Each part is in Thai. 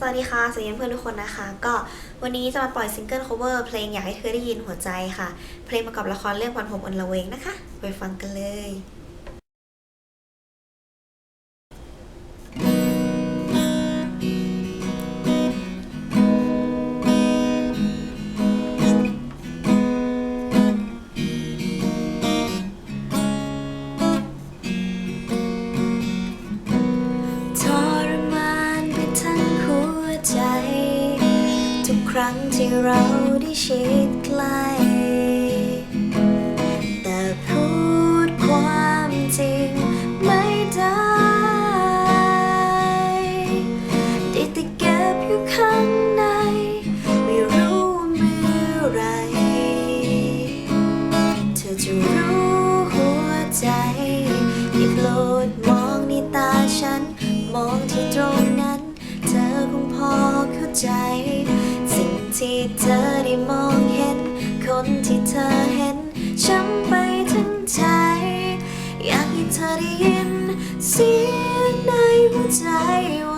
สวัสดีค่ะ สวัสดีเพื่อนทุกคนนะคะ ก็วันนี้จะมาปล่อยซิงเกิลโคเวอร์เพลงอยากให้เธอได้ยินหัวใจค่ะ เพลงประกอบละครเรื่องพันผมอันละเวงนะคะ ไปฟังกันเลย ครั้งที่เราได้ชิดใกล้ ที่เธอได้มองเห็น คนที่เธอเห็นช้ำไปทั้งใจ อยากให้เธอได้ยินเสียงในหัวใจว่า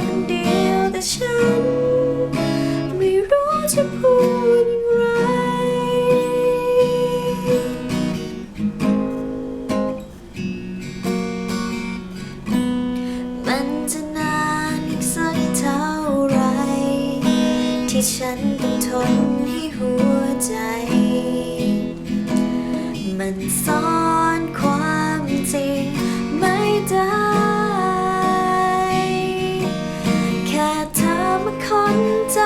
คนเดียวแต่ฉัน ไม่รู้จะพูดอย่างไร มันจะนานอีกสักเท่าไร ที่ฉันต้องทนให้หัวใจ มันซ่อนความจริงไม่ได้ มาคนใจ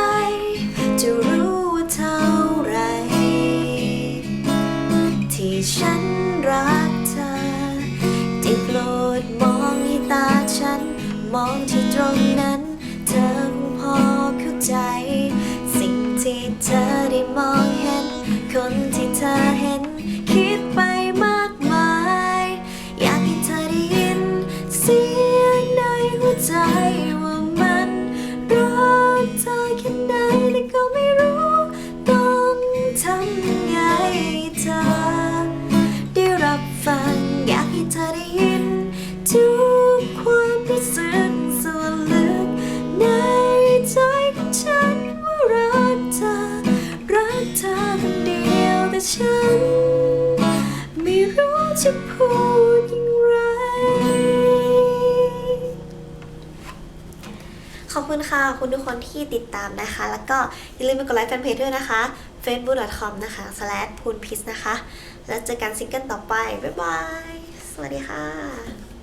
จะรู้ว่าเท่าไร ที่ฉันรักเธอได้โปรดมองที่ตาฉัน มองที่ตรงนั้น เธอคงพอเข้าใจ สิ่งที่เธอได้มองเห็น คนที่เธอเห็น คิดไปมากมาย อยากให้เธอได้ยิน เสียงในหัวใจ ฉัน ไม่รู้จะพูดอย่างไร ขอบคุณค่ะ ขอบคุณทุกคนที่ติดตามนะคะ แล้วก็อย่าลืมไปกดไลค์แฟนเพจด้วยนะคะ facebook.com นะคะ slash พูนพิสนะคะ แล้วเจอกันซิงเกิลต่อไป บ๊ายบาย สวัสดีค่ะ